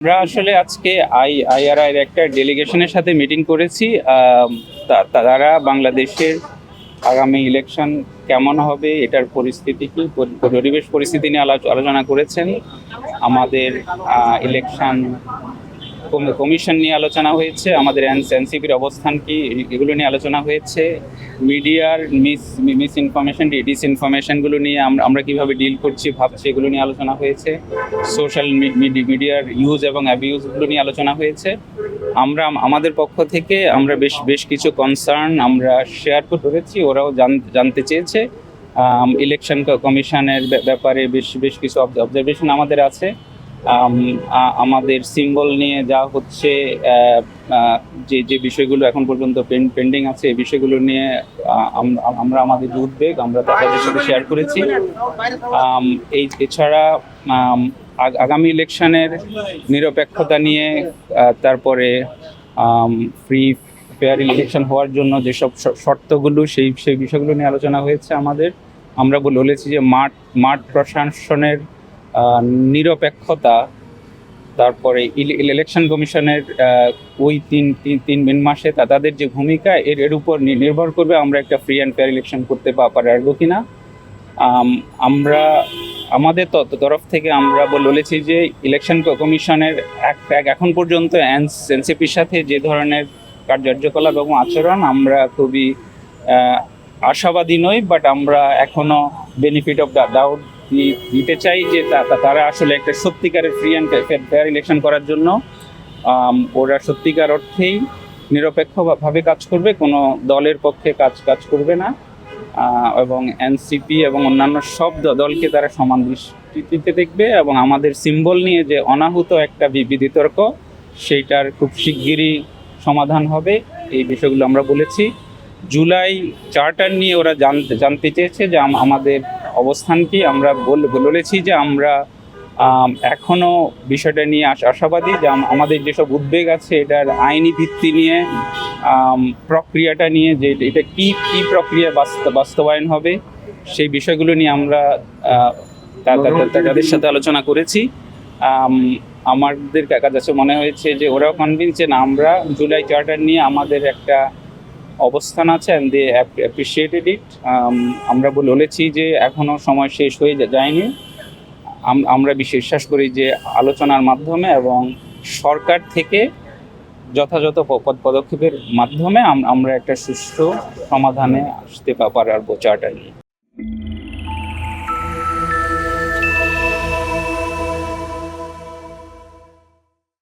আমরা আসলে আজকে আই আইআরআই এর একটা ডেলিগেশনের সাথে মিটিং করেছি। তারা বাংলাদেশের আগামী ইলেকশন কেমন হবে, এটার পরিস্থিতি কি, পরি- পরিবেশ পরিস্থিতি নিয়ে আলো- আলোচনা করেছেন। আমাদের ইলেকশন কমিশন নিয়ে আলোচনা হয়েছে, আমাদের এনসিপির অবস্থান কি, এগুলো নিয়ে আলোচনা হয়েছে। মিডিয়ার মিস মিস ইনফরমেশন ডিস ইনফরমেশনগুলো নিয়ে আমরা কীভাবে ডিল করছি, ভাবছি, এগুলো নিয়ে আলোচনা হয়েছে। সোশ্যাল মিডিয়ার ইউজ এবং অ্যাবিউজগুলো নিয়ে আলোচনা হয়েছে। আমরা, আমাদের পক্ষ থেকে আমরা বেশ বেশ কিছু কনসার্ন আমরা শেয়ার করেছি, ওরাও জান- জানতে চেয়েছে। ইলেকশন কমিশনের ব্যাপারে বেশ বেশ কিছু অবজারভেশন আমাদের আছে। আমাদের সিম্বল নিয়ে যা হচ্ছে যে যে বিষয়গুলো এখন পর্যন্ত পেন্ডিং আছে এই বিষয়গুলো নিয়ে আমরা আমাদের উদ্বেগ আমরা তাদের সাথে শেয়ার করেছি। এই এছাড়া আগামী ইলেকশনের নিরপেক্ষতা নিয়ে তারপরে ফ্রি ফেয়ার ইলেকশন হওয়ার জন্য যেসব শর্তগুলো সেই সেই বিষয়গুলো নিয়ে আলোচনা হয়েছে আমাদের। আমরা বলে- বলেছি যে মাঠ মাঠ প্রশাসনের নিরপেক্ষতা, তারপরে ইলেকশন কমিশনের ওই তিন তিন তিন মাসে তাদের যে ভূমিকা, এর এর উপর নির্ভর করবে আমরা একটা ফ্রি অ্যান্ড ফেয়ার ইলেকশন করতে পারব কি না আমরা, আমাদের তরফ থেকে আমরা বলেছি যে ইলেকশন কমিশনের এখন পর্যন্ত এনসিপির সাথে যে ধরনের কার্যকলাপ এবং আচরণ আমরা খুবই আশাবাদী নই বাট আমরা এখনও বেনিফিট অফ দ্য ডাউট দিতে চাই যে তারা আসলে একটা সত্যিকারের ফ্রি অ্যান্ড ফেয়ার ইলেকশন করার জন্য ওরা সত্যিকার অর্থেই নিরপেক্ষভাবে কাজ করবে, কোনো দলের পক্ষে কাজ কাজ করবে না। এবং এনসিপি এবং অন্যান্য সব দলকে তারা সমান দৃষ্টিতে দেখবে এবং আমাদের সিম্বল নিয়ে যে অনাহুত একটা বিতর্ক, সেইটার খুব শিগগিরই সমাধান হবে। এই বিষয়গুলো আমরা বলেছি। জুলাই চার্টার নিয়ে ওরা জানতে জানতে চেয়েছে যে আমাদের অবস্থান কি? আমরা বল- বলেছি যে আমরা আম, এখনও বিষয়টা নিয়ে আশ- আশাবাদী যে আমাদের যেসব উদ্বেগ আছে এটার আইনি ভিত্তি নিয়ে প্রক্রিয়াটা নিয়ে যে এটা কি কি প্রক্রিয়া বাস্ত- বাস্তবায়ন হবে সেই বিষয়গুলো নিয়ে আমরা তাদের সাথে আলোচনা করেছি। আমাদের কাছে মনে হয়েছে যে ওরাও কনভিন্স যে না আমরা জুলাই চার্টার নিয়ে আমাদের একটা অবস্থান আছে অ্যান্ড দে অ্যাপ্রিসিয়েটেড ইট আমরা বলেছি যে এখনও সময় শেষ হয়ে যায়নি। আমরা বিশ্বাস করি যে আলোচনার মাধ্যমে এবং সরকার থেকে যথাযথ পদক্ষেপের মাধ্যমে আমরা একটা সুষ্ঠু সমাধানে আসতে পারব চার্টার নিয়ে